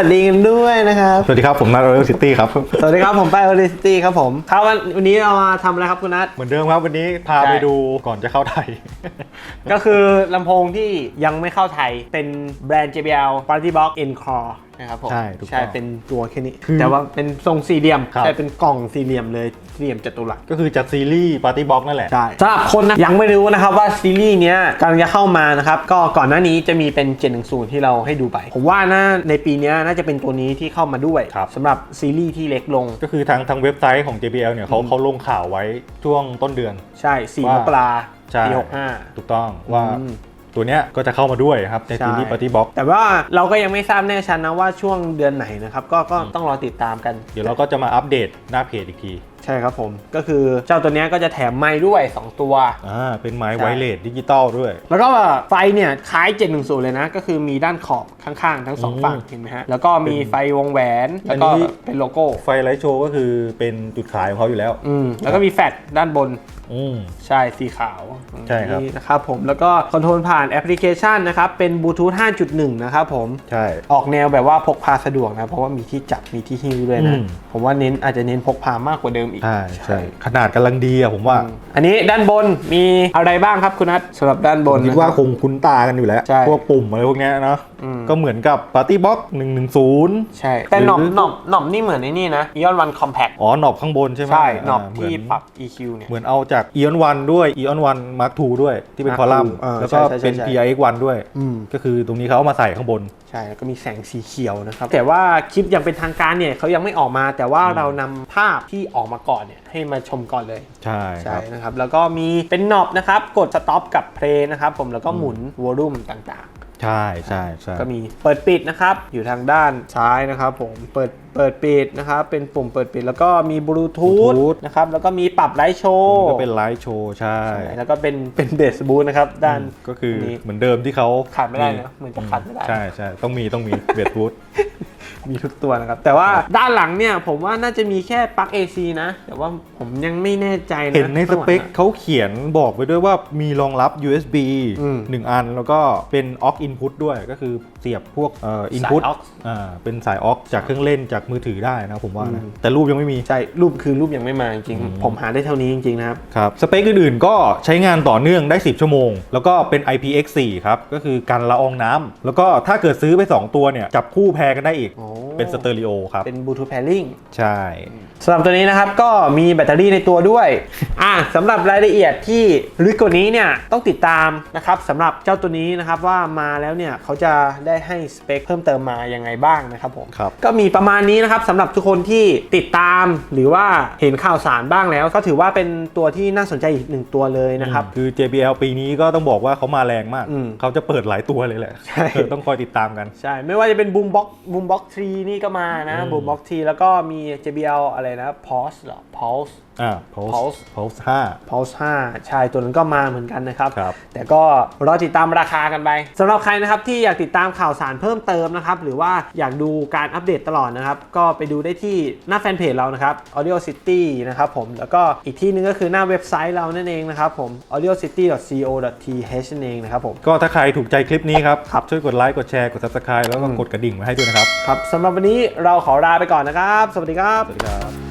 สวัสดีครับ ผมนัทโรยัลซิตี้ครับ สวัสดีครับผมไป o r i c i t y ครับผมครับวันวันนี้เรามาทำอะไรครับคุณนัท เหมือนเดิมครับวันนี้พาใช่ไปดูก่อนจะเข้าไทย ก็คือลำโพงที่ยังไม่เข้าไทยเป็นแบรนด์ JBL Party Box Encore นะครับผมใช่ถูกต้อง ใช่เป็นตัวแค่นี้คือแต่ว่าเป็นทรงสี่เหลี่ยมครับ ใช่เป็นกล่องสี่เหลี่ยมเลยสี่เหลี่ยมจัตุรัส ก็คือจากซีรีส์ปาร์ตี้บ็อกนั่นแหละ ใช่สำหรับคนนะยังไม่รู้นะครับว่าซีรีส์เนี้ยกำลังจะเข้ามานะครับ ก็ก่อนหน้านี้จะมีเป็น 710 ที่เราให้ดูไป ผมว่านะในปีเนี้ยน่าจะเป็นตัวนี้ที่เข้ามาด้วยครับ สำหรับซีรีส์ที่เล็กลง ก็คือทางทางเว็บไซต์ของ JBL เนี่ยเขาเขาลงข่าวไว้ช่วงต้นเดือน ใช่ 4มว่ากราใช่ ปีถูกต้องว่าอืม ตัวเนี้ยก็จะเข้ามาด้วยครับในใช่ซีรีส์ปาร์ตี้บ็อก65แต่ว่าเราก็ยังไม่ทราบแน่ชัดนะว่าช่วงเดือนไหนนะครับก็ก็ต้องรอติดตามกัน เดี๋ยวเราก็จะมาอัปเดตหน้าเพจอีกที ใช่ครับผมก็คือเจ้าตัวเนี้ยก็จะแถมไม้ด้วย 2 ตัว อ่าเป็นไม้ใช่ไวเลสดิจิตอลด้วย แล้วก็ไฟเนี่ยคล้าย 710 เลยนะ ก็คือมีด้านขอบข้างๆ ทั้งสองอืมฝั่งเห็นไหมฮะ แล้วก็มีไฟวงแหวนอัแล้วนนี้ก็เป็นโลโก้ ไฟไลท์โชว์ก็คือเป็นจุดขายของเขาอยู่แล้วอืมแล้วก็มีแฟลชด้านบนอืมใช่สีขาวใช่ครับนี่นะครับผมแล้วก็คอนโทรลผ่านแอปพลิเคชันนะครับ เป็นบลูทูธ5.1 นะครับผมใช่ออกแนวแบบว่าพกพาสะดวกนะ เพราะว่ามีที่จับมีที่หิ้วด้วยนะอืมผมว่าเน้นอาจจะเน้นพกพามากกว่าเดิมอีก ใช่ใช่ขนาดกำลังดีอะผมว่าอืมอันนี้ด้านบนมีอะไรบ้างครับคุณนัทสำหรับด้านบผมนคิดนะว่ารับคงคุ้นตากันอยู่แล้วใช่พวกปุ่มอะไรพวกเนี้ยเนาะอืมก็เหมือนกับปาร์ตี้บ็อก110 ใช่ แต่หนอบหรือหนอบหนอบนี่เหมือนในนี่นะ Ion One Compact อ๋อหนอบข้างบนใช่ไหมใช่หนอบาเหมืที่นปรับ EQ เนี่ยเหมือนเอาจาก Eon 1ด้วย Eon 1 Mark II ด้วยที่เป็น Mark คอลัมน์ II อ่าแล้วก็ใช่ใช่เป็นใช่ PRX 1 ด้วยอืมก็คือตรงนี้เขาเอามาใส่ข้างบนใช่แล้วก็มีแสงสีเขียวนะครับ แต่ว่าคลิปอย่างเป็นทางการเนี่ยเขายังไม่ออกมา แต่ว่าเรานำภาพที่ออกมาก่อนเนี่ยให้มาชมก่อนเลย ใช่คใช่รับนะครับ แล้วก็มีเป็นนอบนะครับ กดสต็อปกับเพลย์นะครับผมแล้วก็หมุนวอลลุ่มต่าง ใช่ใช่ใช่ก็มีเปิดปิดนะครับ อยู่ทางด้านซ้ายนะครับผมเปิดเปิดปิดนะครับเป็นปุ่มเปิดปิด แล้วก็มีบลูทูธ Bluetooth นะครับแล้วก็มีปรับไลท์โชว์ก็เป็นไลฟ์โชว์ใช่แล้วก็เป็นเป็นเบสบูธนะครับด้าน ก็คือนี้เหมือนเดิมที่เขาขาดไม่ได้นะเหมือนจะขาดไม่ได้ ใช่ใช่ต้องมีต้องมีเบสบูธมีทุกตัวนะครับ แต่ว่าด้านหลังเนี่ยผมว่าน่าจะมีแค่ปลั๊ก AC นะ แต่ว่าผมยังไม่แน่ใจนะเห็นในสเปคข้างหลังอะ เขาเขียนบอกไว้ด้วยว่ามีรองรับ USB อืม1 อัน แล้วก็เป็น aux input ด้วยก็คือเสียบพวกเอ่อ input สาย aux อ่าเป็นสาย aux จากเครื่องเล่นจากมือถือได้นะผมว่านะอืมแต่รูปยังไม่มี ใช่ รูปคือรูปยังไม่มาจริงอืมๆผมหาได้เท่านี้จริงๆนะครับ ครับ สเปคอื่นๆก็ใช้งานต่อเนื่องได้ 10 ชั่วโมง แล้วก็เป็น IPX4 ครับ ก็คือกันละอองน้ำแล้วก็ถ้าเกิดซื้อไป 2 ตัวเนี่ย จับคู่แพรกันได้อีกโอ้เป็นสเตอริโอครับ เป็นบลูทูธแพริงใช่สำหรับตัวนี้นะครับก็มีแบตเตอรี่ในตัวด้วยอะสำหรับรายละเอียดที่ลึกกว่านี้เนี่ยต้องติดตามนะครับสำหรับเจ้าตัวนี้นะครับว่ามาแล้วเนี่ยเขาจะได้ให้สเปคเพิ่มเติมมายังไงบ้างนะครับผมครับก็มีประมาณนี้นะครับสำหรับทุกคนที่ติดตามหรือว่าเห็นข่าวสารบ้างแล้ว ก็ถือว่าเป็นตัวที่น่าสนใจอีกหนึ่งตัวเลยนะครับ คือ JBL ปีนี้ก็ต้องบอกว่าเขามาแรงมาก อืมเขาจะเปิดหลายตัวเลยแหละใช่ เออต้องคอยติดตามกัน ใช่ ไม่ว่าจะเป็นบูมบ็อกบูมบ็อกทรีนี่ก็มานะอืมบูมบ็อกทรีแล้วก็มี JBL อะไรนะ Pulse เหรอ Pulse อ่า Pulse Pulse Pulse Pulse 5 ใช่ ตัวนั้นก็มาเหมือนกันนะครับ ครับ แต่ก็รอติดตามราคากันไปสำหรับใครนะครับที่อยากติดตามข่าวสารเพิ่มเติมนะครับ หรือว่าอยากดูการอัปเดตตลอดนะครับก็ไปดูได้ที่หน้าแฟนเพจเรานะครับ Audio City นะครับผมแล้วก็อีกที่หนึงก็คือหน้าเว็บไซต์เรานั่นเองนะครับผม audiocity.co.th นั่นเองนะครับผมก็ถ้าใครถูกใจคลิปนี้ครับครับช่วยกดไลค์กดแชร์กด Subscribe แล้วก็กดกระดิ่งมาให้ด้วยนะครับ ครับสำหรับวันนี้เราขอลาไปก่อนนะครับ สวัสดีครับ สวัสดีครับ